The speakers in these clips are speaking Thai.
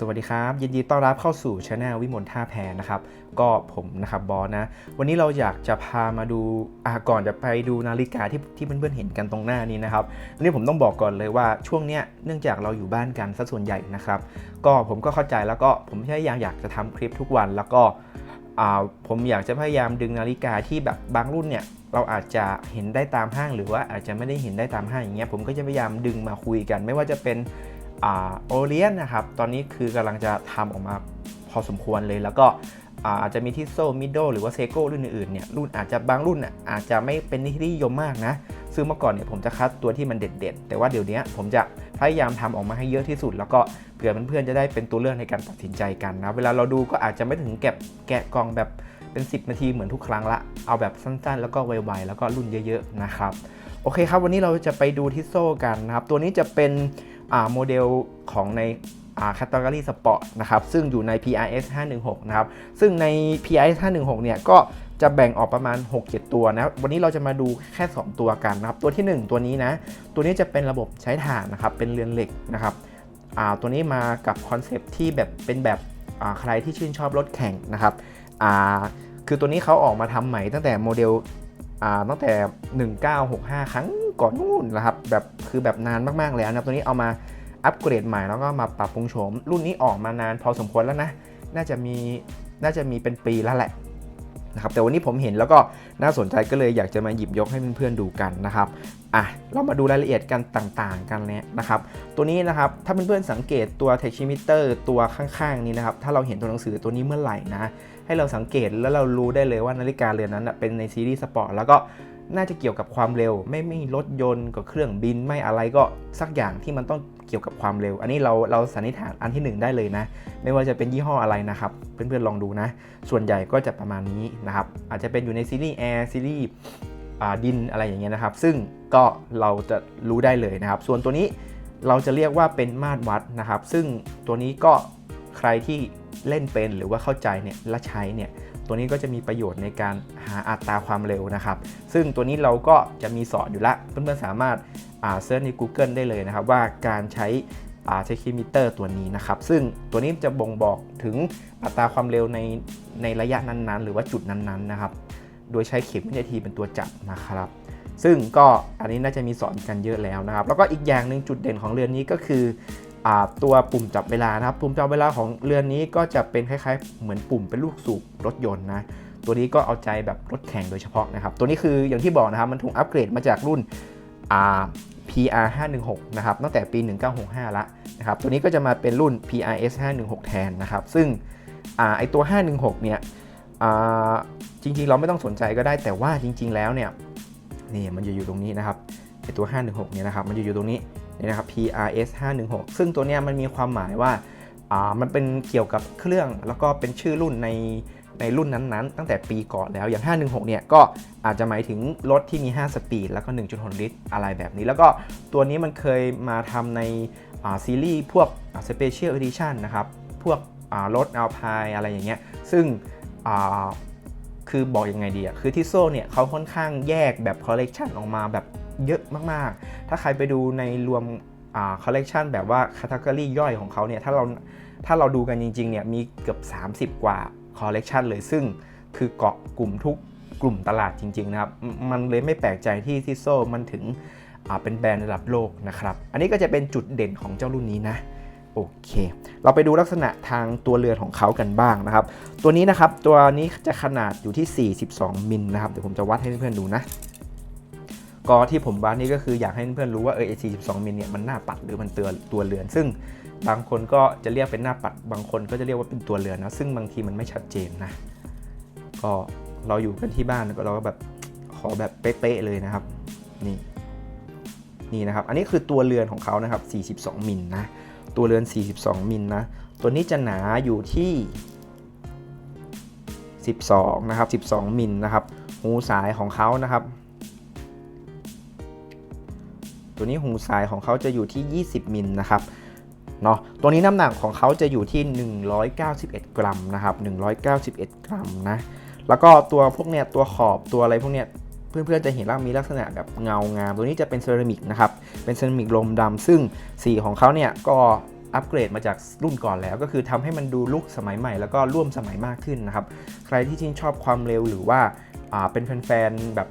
สวัสดีครับ ยินดีต้อนรับเข้าสู่ช anel วิมลท่าแพนะครับ ก็ผมนะครับบอสนะ วันนี้เราอยากจะพามาดูอ่าก่อนจะไปดูนาฬิกาที่ที่เพื่อนๆเห็นกันตรงหน้านี้นะครับวันนี้ผมต้องบอกก่อนเลยว่าช่วงเนี้ยเนื่องจากเราอยู่บ้านกันซะส่วนใหญ่นะครับ ก็ผมก็เข้าใจแล้วก็ผมพยายามอยากจะทำคลิปทุกวันแล้วก็อ่าผมอยากจะพยายามดึงนาฬิกาที่แบบบางรุ่นเนี่ยเราอาจจะเห็นได้ตามห้างหรือว่าอาจจะไม่ได้เห็นได้ตามห้างอย่างเงี้ยผมก็จะพยายามดึงมาคุยกัน ไม่ว่าจะเป็น โอเลียนนะครับ ตอนนี้คือกำลังจะทำออกมาพอสมควรเลย แล้วก็อาจจะมีที่โซมิโดหรือว่าเซโก้รุ่นอื่นๆเนี่ยรุ่นอาจจะบางรุ่นอาจจะไม่เป็นที่นิยมมากนะ ซึ่งเมื่อก่อนเนี่ยผมจะคัดตัวที่มันเด็ด ๆ แต่ว่าเดี๋ยวนี้ผมจะพยายามทำออกมาให้เยอะที่สุด แล้วก็เผื่อเพื่อนๆจะได้เป็นตัวเลือกในการตัดสินใจกันนะ เวลาเราดูก็อาจจะไม่ถึงแกะแกะกล่องแบบเป็น 10 นาทีเหมือนทุกครั้งละ เอาแบบสั้นๆ แล้วก็ไวๆแล้วก็รุ่นเยอะๆนะครับ โอเคครับวันนี้เราจะไปดูทิโซกันนะครับ ตัวนี้จะเป็น โมเดลของในอ่า category sport นะครับซึ่งอยู่ใน PRS 516 นะครับ ซึ่งใน PRS 516 เนี่ยก็จะแบ่งออกประมาณ 6-7 ตัวนะ วันนี้เราจะมาดูแค่ 2 ตัวกันนะครับ ตัวทีหนึ่1 ตัวนี้นะ ตัวนี้จะเป็นระบบใช้ถ่านนะครับ เป็นเรือนเหล็กนะครับอ่าตัวนี้มากับคอนเซปต์ที่แบบเป็นแบบอ่าใครที่ชื่นชอบรถแข่งนะครับอ่าคือตัวนี้เขาออกมาทำใหม่ตั้งแต่โมเดลอ่าตั้งแต่ 1965 ครั้ง ก่อนนู่นนะครับแบบคือแบบนานมากๆแล้วนะตัวนี้เอามาอัปเกรดใหม่แล้วก็มาปรับปรุงโฉมรุ่นนี้ออกมานานพอสมควรแล้วนะน่าจะมีน่าจะมีเป็นปีแล้วแหละนะครับแต่วันนี้ผมเห็นแล้วก็น่าสนใจก็เลยอยากจะมาหยิบยกให้เพื่อนๆดูกันนะครับอะเรามาดูรายละเอียดกันต่างๆกันเนี่ยนะครับตัวนี้นะครับถ้าเพื่อนๆสังเกตตัว t e c h i m e t e r ตัวข้างๆนี้นะครับถ้าเราเห็นตัวหนังสือตัวนี้เมื่อไหร่นะให้เราสังเกตแล้วเรารู้ได้เลยว่านาฬิกาเรือนนั้นเป็นในซีรีส์สปอร์ตแล้วก็ น่าจะเกี่ยวกับความเร็ว ไม่ไม่รถยนต์กับเครื่องบินไม่อะไรก็สักอย่างที่มันต้องเกี่ยวกับความเร็ว อันนี้เราเราสันนิษฐานอันที่หนึ่งได้เลยนะ ไม่ว่าจะเป็นยี่ห้ออะไรนะครับ เพื่อนๆลองดูนะ ส่วนใหญ่ก็จะประมาณนี้นะครับ อาจจะเป็นอยู่ในซีรีส์แอร์ซีรีส์ดินอะไรอย่างเงี้ยนะครับ ซึ่งก็เราจะรู้ได้เลยนะครับ ส่วนตัวนี้เราจะเรียกว่าเป็นมาตรวัดนะครับ ซึ่งตัวนี้ก็ใครที่เล่นเป็นหรือว่าเข้าใจเนี่ยและใช้เนี่ย ตัวนี้ก็จะมีประโยชน์ในการหาอัตราความเร็วนะครับ ซึ่งตัวนี้เราก็จะมีสอนอยู่ละ เพื่อนๆสามารถเซิร์ชใน Google ได้เลยนะครับ ว่าการใช้เทคิมิเตอร์ตัวนี้นะครับ ซึ่งตัวนี้จะบ่งบอกถึงอัตราความเร็วในในระยะนั้นๆ หรือว่าจุดนั้นๆนะครับ โดยใช้เข็มวินาทีเป็นตัวจับนะครับ ซึ่งก็อันนี้น่าจะมีสอนกันเยอะแล้วนะครับ แล้วก็อีกอย่างหนึ่งจุดเด่นของเรือนนี้ก็คือ ตัวปุ่มจับเวลานะครับ ปุ่มจับเวลาของเรือนนี้ก็จะเป็นคล้ายๆ เหมือนปุ่มเป็นลูกสูบรถยนต์นะตัวนี้ก็เอาใจแบบรถแข่งโดยเฉพาะนะครับ ตัวนี้คืออย่างที่บอกนะครับมันถูกอัปเกรดมาจากรุ่น PR 516นะครับตั้งแต่ปี 1965 ละนะครับตัวนี้ก็จะมาเป็นรุ่น PRS 516 แทนนะครับ ซึ่งอไอตัว 516 เนี่ยจริงๆ เราไม่ต้องสนใจก็ได้แต่ว่าจริง ๆ แล้วเนี่ยนี่มันจะอยู่ตรงนี้นะครับไอตัว 516 เนี่ยนะครับมันจะอยู่ตรงนี้ นี่นะครับ PRS 516ซึ่งตัวนี้มันมีความหมายว่ามันเป็นเกี่ยวกับเครื่องแล้วก็เป็นชื่อรุ่นในในรุ่นนั้นๆ ตั้งแต่ปีก่อนแล้วอย่าง 516 เนี่ยก็อาจจะหมายถึงรถที่มี 5 สปีด แล้วก็ 1.6 ลิตร อะไรแบบนี้ แล้วก็ตัวนี้มันเคยมาทำในซีรีส์พวก Special Edition นะครับ พวกรถอัลพายอะไรอย่างเงี้ยซึ่งคือบอกยังไงดีอะคือที่โซ่เนี่ยเขาค่อนข้างแยกแบบคอลเลกชันออกมาแบบ เยอะมากๆ ถ้าใครไปดูในรวมคอลเลกชันแบบว่าคัตเกอรี่ย่อยของเขาเนี่ยถ้าเราถ้าเราดูกันจริงๆเนี่ยมีเกือบ 30 กว่าคอลเลกชันเลยซึ่งคือเกาะกลุ่มทุกกลุ่มตลาดจริงๆนะครับ มันเลยไม่แปลกใจที่ซิโซ่มันถึงเป็นแบรนด์ระดับโลกนะครับ อันนี้ก็จะเป็นจุดเด่นของเจ้ารุ่นนี้นะ โอเค เราไปดูลักษณะทางตัวเรือนของเขากันบ้างนะครับ ตัวนี้นะครับ ตัวนี้จะขนาดอยู่ที่ 42 มิลนะครับ เดี๋ยวผมจะวัดให้เพื่อนๆดูนะ ก็ที่ผมวัดนี่ก็คืออยากให้เพื่อนๆรู้ว่าเออ42 มิลเนี่ยมันหน้าปัดหรือมันเตือนตัวเรือน ซึ่งบางคนก็จะเรียกเป็นหน้าปัด บางคนก็จะเรียกว่าเป็นตัวเรือนนะซึ่งบางทีมันไม่ชัดเจนนะก็เราอยู่กันที่บ้านก็เราก็แบบขอแบบเป๊ะๆเลยนะครับนี่นี่นะครับ อันนี้คือตัวเรือนของเขานะครับ 42 มิลนะ ตัวเรือน 42 มิลนะ ตัวนี้จะหนาอยู่ที่ 12 นะครับ 12 มิลนะครับ หูสายของเขานะครับ ตัวนี้หูสายของเขาจะอยู่ที่ 20 มิลนะครับเนาะตัวนี้น้ำหนักของเขาจะอยู่ที่ 191 กรัมนะครับ191 กรัมนะแล้วก็ตัวพวกเนี้ยตัวขอบตัวอะไรพวกเนี้ยเพื่อนๆจะเห็นว่ามีลักษณะแบบเงางามตัวนี้จะเป็นเซรามิกนะครับเป็นเซรามิกลมดำซึ่งสีของเขาเนี่ยก็อัปเกรดมาจากรุ่นก่อนแล้ว ก็คือทำให้มันดูลุกสมัยใหม่ แล้วก็ร่วมสมัยมากขึ้นนะครับ ใครที่ชื่นชอบความเร็วหรือว่าอ่าเป็นแฟนๆแบบ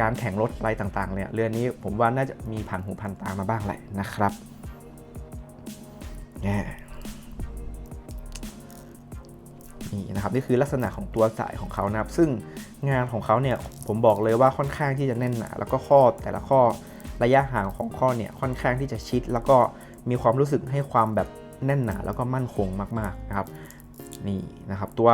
การแข่งรถอะไรต่างๆเนี่ยเรือนนี้ผมว่าน่าจะมีผ่านหูผ่านตามาบ้างแหละนะครับน่นี่นะครับนี่คือลักษณะของตัวสายของเขานะครับ ซึ่งงานของเขาเนี่ยผมบอกเลยว่าค่อนข้างที่จะแน่นหนาแล้วก็ข้อแต่ละข้อระยะห่างของข้อเนี่ยค่อนข้างที่จะชิด แล้วก็มีความรู้สึกให้ความแบบแน่นหนาแล้วก็มั่นคงมากๆนะครับนี่นะครับตัว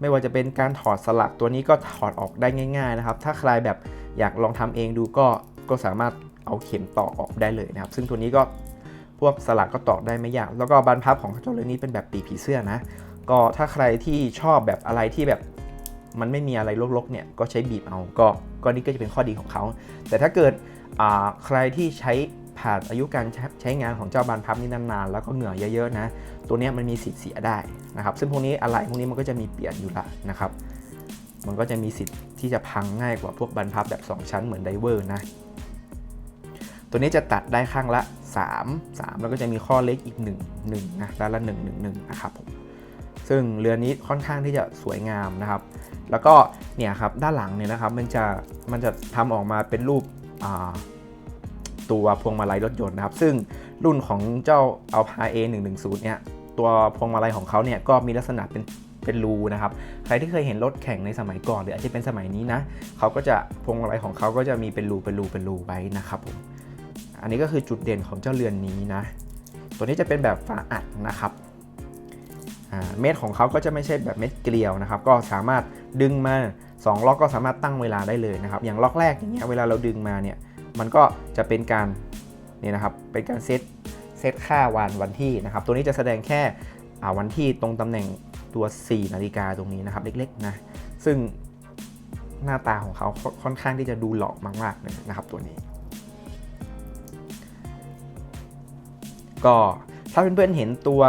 ไม่ว่าจะเป็นการถอดสลักตัวนี้ก็ถอดออกได้ง่าย ๆ นะครับ ถ้าใครแบบ อยากลองทำเองดูก็ก็สามารถเอาเข็มต่อออกได้เลยนะครับ ซึ่งตัวนี้ก็พวกสลักก็ต่อได้ไม่ยาก แล้วก็บานพับของเจ้าเรือนนี้เป็นแบบปีผีเสื้อนะ ก็ถ้าใครที่ชอบแบบอะไรที่แบบมันไม่มีอะไรลกๆเนี่ยก็ใช้บีบเอาก็ก็นี่ก็จะเป็นข้อดีของเขา แต่ถ้าเกิดใครที่ใช้ผ่านอายุการใช้งานของเจ้าบานพับนี่นานๆ แล้วก็เหงื่อเยอะๆนะ ตัวนี้มันมีสิทธิ์เสียได้นะครับ ซึ่งพวกนี้อะไรพวกนี้มันก็จะมีเปลี่ยนอยู่ละนะครับ มันก็จะมีสิทธิ์ที่จะพังง่ายกว่าพวกบรรพับแบบ 2 ชั้นเหมือนไดเวอร์นะ ตัวนี้จะตัดได้ข้างละ 3 3 แล้วก็จะมีข้อเล็กอีก 1 1นะด้านละ 1 1 1นะครับผมซึ่งเรือนนี้ค่อนข้างที่จะสวยงามนะครับ แล้วก็เนี่ยครับด้านหลังเนี่ยนะครับมันจะมันจะทำออกมาเป็นรูปตัวพวงมาลัยรถยนต์นะครับ ซึ่งรุ่นของเจ้า Alpine A110 เนี่ยตัวพวงมาลัยของเขาเนี่ยก็มีลักษณะเป็น เป็นรูนะครับ ใครที่เคยเห็นรถแข่งในสมัยก่อน หรืออาจจะเป็นสมัยนี้นะเขาก็จะพวงมาลัยของเขาก็จะมีเป็นรูเป็นรูเป็นรูไว้นะครับผมอันนี้ก็คือจุดเด่นของเจ้าเรือนนี้นะ ตัวนี้จะเป็นแบบฝาอัดนะครับเม็ดของเขาก็จะไม่ใช่แบบเม็ดเกลียวนะครับ ก็สามารถดึงมา2ล็อกก็สามารถตั้งเวลาได้เลยนะครับ อย่างล็อกแรกอย่างเงี้ยเวลาเราดึงมาเนี่ย มันก็จะเป็นการนี่นะครับ เป็นการเซตเซตค่าวันวันที่นะครับ ตัวนี้จะแสดงแค่วันที่ตรงตำแหน่ง ตัว 4 นาฬิกาตรงนี้นะครับ เล็กๆนะ ซึ่งหน้าตาของเขาค่อนข้างที่จะดูหล่อมากๆเลยนะครับตัวนี้ ก็ถ้าเพื่อนๆเห็นตัว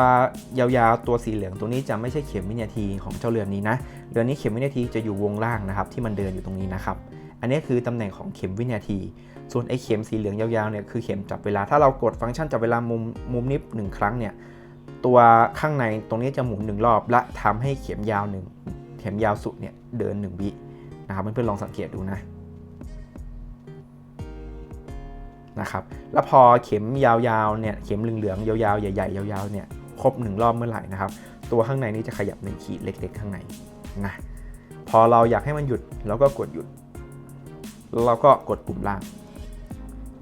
ยาวๆตัวสีเหลืองตัวนี้จะไม่ใช่เข็มวินาทีของเจ้าเรือนนี้นะ เรือนนี้เข็มวินาทีจะอยู่วงล่างนะครับ ที่มันเดินอยู่ตรงนี้นะครับ อันนี้คือตำแหน่งของเข็มวินาที ส่วนไอ้เข็มสีเหลืองยาวๆเนี่ยคือเข็มจับเวลา ถ้าเรากดฟังก์ชันจับเวลามุมมุมนี้หนึ่งครั้งเนี่ย ตัวข้างในตรงนี้จะหมุนหนึ่งรอบ และทำให้เข็มยาวหนึ่งเข็มยาวสุดเนี่ยเดิน1วินะครับเพื่อนๆลองสังเกตดูนะนะครับแล้วพอเข็มยาวๆเนี่ยเข็มเหลืองๆยาวๆใหญ่ๆยาวๆเนี่ยครบหนึ่งรอบเมื่อไหร่นะครับ ตัวข้างในนี้จะขยับหนึ่งขีดเล็ก ๆ ข้างในนะพอเราอยากให้มันหยุดเราก็กดหยุดเราก็กดปุ่มล่าง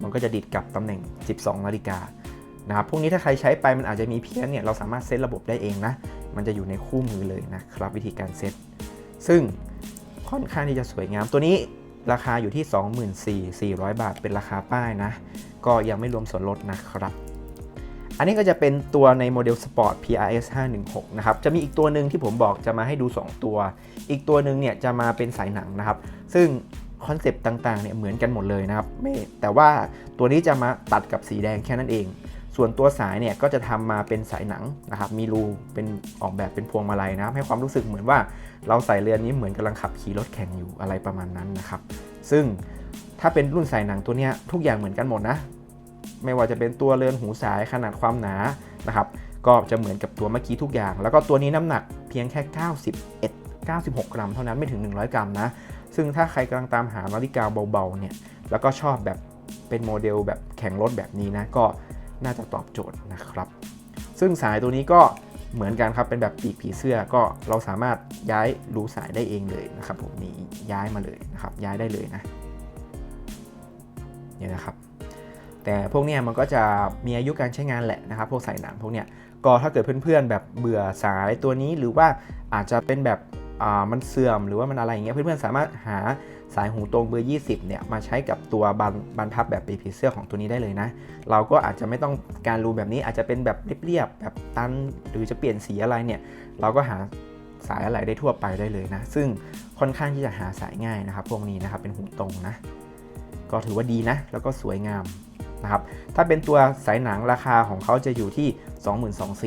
มันก็จะดิดกลับตำแหน่ง 12 นาฬิกา นะครับพวกนี้ถ้าใครใช้ไปมันอาจจะมีเพี้ยนเนี่ยเราสามารถเซตระบบได้เองนะ มันจะอยู่ในคู่มือเลยนะครับวิธีการเซตซึ่งค่อนข้างที่จะสวยงามตัวนี้ราคาอยู่ที่ 24,400 บาท เป็นราคาป้ายนะ ก็ยังไม่รวมส่วนลดนะครับ อันนี้ก็จะเป็นตัวในโมเดล Sport PRS 516 นะครับ จะมีอีกตัวหนึ่งที่ผมบอกจะมาให้ดู 2 ตัว อีกตัวหนึ่งเนี่ยจะมาเป็นสายหนังนะครับ ซึ่งคอนเซปต์ต่างๆเนี่ยเหมือนกันหมดเลยนะครับไม่แต่ว่าตัวนี้จะมาตัดกับสีแดงแค่นั้นเอง ส่วนตัวสายเนี่ยก็จะทำมาเป็นสายหนังนะครับ มีรูเป็นออกแบบเป็นพวงมาลัยนะครับให้ความรู้สึกเหมือนว่าเราใส่เรือนนี้เหมือนกำลังขับขี่รถแข่งอยู่อะไรประมาณนั้นนะครับ ซึ่งถ้าเป็นรุ่นสายหนังตัวเนี้ยทุกอย่างเหมือนกันหมดนะ ไม่ว่าจะเป็นตัวเรือนหูสายขนาดความหนานะครับก็จะเหมือนกับตัวเมื่อกี้ทุกอย่าง แล้วก็ตัวนี้น้ำหนักเพียงแค่ 91 96 กรัม เท่านั้นไม่ถึง 100 กรัมนะ ซึ่งถ้าใครกำลังตามหานาฬิกาเบาๆเนี่ยแล้วก็ชอบแบบเป็นโมเดลแบบแข่งรถแบบนี้นะก็ น่าจะตอบโจทย์นะครับ ซึ่งสายตัวนี้ก็เหมือนกันครับเป็นแบบปีกผีเสื้อก็เราสามารถย้ายรูสายได้เองเลยนะครับผมนี่ย้ายมาเลยนะครับย้ายได้เลยนะเนี่ยนะครับแต่พวกเนี้ยมันก็จะมีอายุการใช้งานแหละนะครับ พวกสายหนังพวกเนี้ยก็ถ้าเกิดเพื่อนๆแบบเบื่อสายตัวนี้หรือว่าอาจจะเป็นแบบ มันเสื่อมหรือว่ามันอะไรอย่างเงี้ยเพื่อนๆสามารถหาสายหูตรงเบอร์ 20 เนี่ยมาใช้กับตัวบันบันพับแบบปีกผีเสื้อของตัวนี้ได้เลยนะ เราก็อาจจะไม่ต้องการรูแบบนี้อาจจะเป็นแบบเรียบๆแบบตันหรือจะเปลี่ยนสีอะไรเนี่ย เราก็หาสายอะไรได้ทั่วไปได้เลยนะ ซึ่งค่อนข้างที่จะหาสายง่ายนะครับ พวกนี้นะครับเป็นหูตรงนะ ก็ถือว่าดีนะ แล้วก็สวยงามนะครับ ถ้าเป็นตัวสายหนังราคาของเขาจะอยู่ที่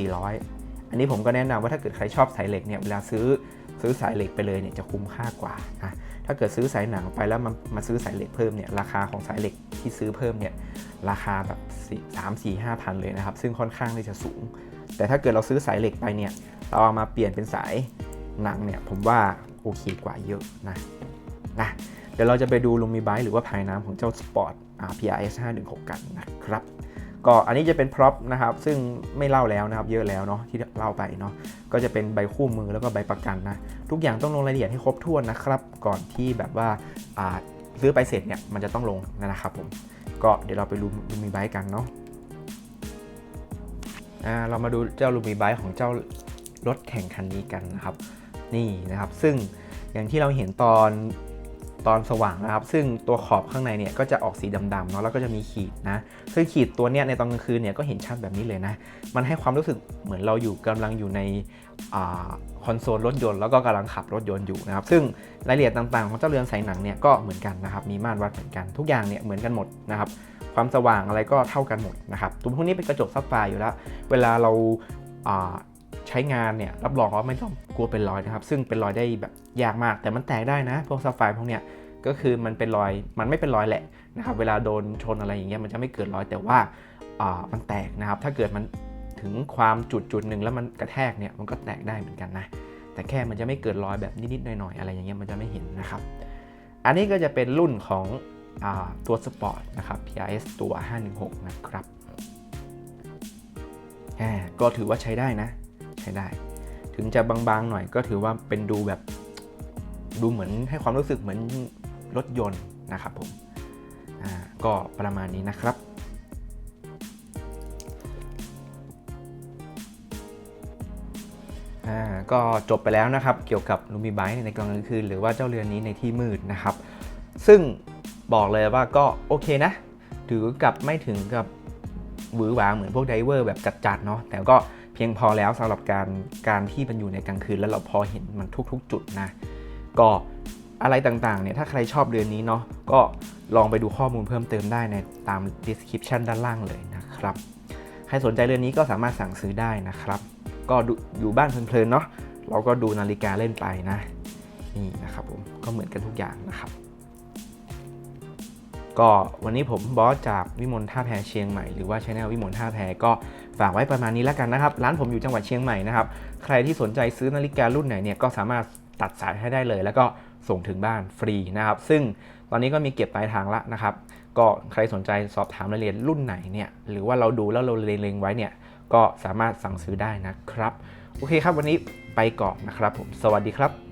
22,400 อันนี้ผมก็แนะนำว่าถ้าเกิดใครชอบสายเหล็กเนี่ยเวลาซื้อซื้อสายเหล็กไปเลยเนี่ยจะคุ้มค่ากว่านะถ้าเกิดซื้อสายหนังไปแล้วมามาซื้อสายเหล็กเพิ่มเนี่ยราคาของสายเหล็กที่ซื้อเพิ่มเนี่ยราคาแบบสามสี่ห้าพันเลยนะครับ ซึ่งค่อนข้างที่จะสูง แต่ถ้าเกิดเราซื้อสายเหล็กไปเนี่ยเราเอามาเปลี่ยนเป็นสายหนังเนี่ยผมว่าโอเคกว่าเยอะนะนะเดี๋ยวเราจะไปดูลูมิไบหรือว่าภายน้ำของเจ้า Sport PRS 516 กันนะครับ ก็อันนี้จะเป็นพร็อพนะครับ ซึ่งไม่เล่าแล้วนะครับ เยอะแล้วเนาะที่เล่าไปเนาะก็จะเป็นใบคู่มือแล้วก็ใบประกันนะ ทุกอย่างต้องลงรายละเอียดให้ครบถ้วนนะครับ ก่อนที่แบบว่าซื้อไปเสร็จเนี่ยมันจะต้องลงนะครับผมก็เดี๋ยวเราไปดูลูมิไบกันเนาะอ่าเรามาดูเจ้าลูมิไบของเจ้ารถแข่งคันนี้กันนะครับ นี่นะครับซึ่งอย่างที่เราเห็นตอน ตอนสว่างนะครับ ซึ่งตัวขอบข้างในเนี่ยก็จะออกสีดำๆเนาะแล้วก็จะมีขีดนะซึ่งขีดตัวเนี้ยในตอนกลางคืนเนี่ยก็เห็นชัดแบบนี้เลยนะ มันให้ความรู้สึกเหมือนเราอยู่กำลังอยู่ในคอนโซลรถยนต์แล้วก็กำลังขับรถยนต์อยู่นะครับ ซึ่งรายละเอียดต่างๆ ของเจ้าเรือนสายหนังเนี่ยก็เหมือนกันนะครับ มีม่านวัดเหมือนกันทุกอย่างเนี่ยเหมือนกันหมดนะครับความสว่างอะไรก็เท่ากันหมดนะครับตัวพวกนี้เป็นกระจกซับไฟอยู่แล้ว เวลาเรา ใช้งานเนี่ยรับรองว่าไม่ต้องกลัวเป็นรอยนะครับ ซึ่งเป็นรอยได้แบบยากมาก แต่มันแตกได้นะ พวกซับไฟร์พวกเนี้ยก็คือมันเป็นรอยมันไม่เป็นรอยแหละนะครับเวลาโดนชนอะไรอย่างเงี้ยมันจะไม่เกิดรอยแต่ว่าอ่ามันแตกนะครับ ถ้าเกิดมันถึงความจุดจุดหนึ่งแล้วมันกระแทกเนี่ยมันก็แตกได้เหมือนกันนะแต่แค่มันจะไม่เกิดรอยแบบนิดๆหน่อยๆอะไรอย่างเงี้ยมันจะไม่เห็นนะครับ อันนี้ก็จะเป็นรุ่นของอตัวสปอร์ตนะครับ PRS ตัว 516 นะครับก็ถือว่าใช้ได้นะ ช้ได้ ถึงจะบางๆหน่อยก็ถือว่าเป็นดูแบบดูเหมือนให้ความรู้สึกเหมือนรถยนต์นะครับผมก็ประมาณนี้นะครับ ก็จบไปแล้วนะครับ เกี่ยวกับลูมิไบในกลางคืน หรือว่าเจ้าเรือนนี้ในที่มืดนะครับ ซึ่งบอกเลยว่าก็โอเคนะ ถือกับไม่ถึงกับหวือหวาเหมือนพวกไดเวอร์แบบจัดๆเนาะแต่ก็ พียงพอแล้วสำหรับการการที่มันอยู่ในกลางคืน แล้วเราพอเห็นมันทุก ๆ จุดนะ ก็อะไรต่างๆเนี่ยถ้าใครชอบเรือนนี้เนาะก็ลองไปดูข้อมูลเพิ่มเติมได้ในตาม description ด้านล่างเลยนะครับ ใครสนใจเรือนนี้ก็สามารถสั่งซื้อได้นะครับ ก็อยู่บ้านเพลินๆเนาะเราก็ดูนาฬิกาเล่นไปนะนี่นะครับผมก็เหมือนกันทุกอย่างนะครับ ก็วันนี้ผมบอสจากวิมลท่าแพเชียงใหม่หรือว่าช anel วิมลท่าแพก็ ฝากไว้ประมาณนี้แล้วกันนะครับ ร้านผมอยู่จังหวัดเชียงใหม่นะครับ ใครที่สนใจซื้อนาฬิการุ่นไหนเนี่ยก็สามารถตัดสายให้ได้เลย แล้วก็ส่งถึงบ้านฟรีนะครับ ซึ่งตอนนี้ก็มีเก็บปลายทางละนะครับ ก็ใครสนใจสอบถามรายละเอียดรุ่นไหนเนี่ยหรือว่าเราดูแล้วเราเล็งไว้เนี่ยก็สามารถสั่งซื้อได้นะครับ โอเคครับวันนี้ไปก่อนนะครับผมสวัสดีครับ